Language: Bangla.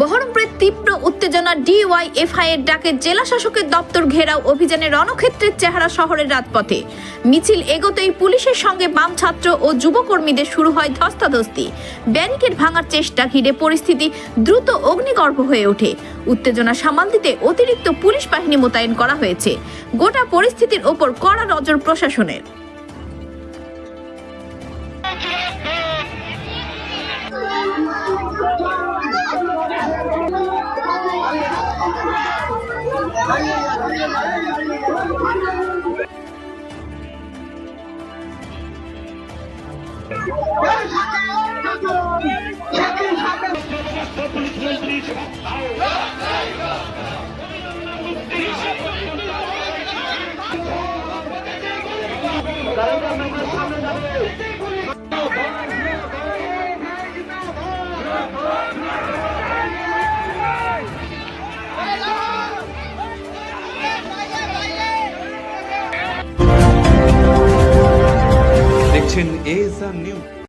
বহরমপুরের তীব্র উত্তেজনা ডিওয়াই ডিওয়াইএফআই এর ডাকে জেলা শাসকের দপ্তর ঘেরাও অভিযানে রণক্ষেত্রের চেহারা শহরের রাজপথে। মিছিল এগোতেই পুলিশের সঙ্গে বাম ছাত্র ও যুবকর্মীদের শুরু হয় ধস্তাধস্তি। ব্যারিকেড ভাঙার চেষ্টা ঘিরে পরিস্থিতি দ্রুত অগ্নিগর্ভ হয়ে ওঠে। উত্তেজনা সামাল দিতে অতিরিক্ত পুলিশ বাহিনী মোতায়েন করা হয়েছে। গোটা পরিস্থিতির ওপর কড়া নজর প্রশাসনের। সামনে যাবে দেখছেন এজ নিউজ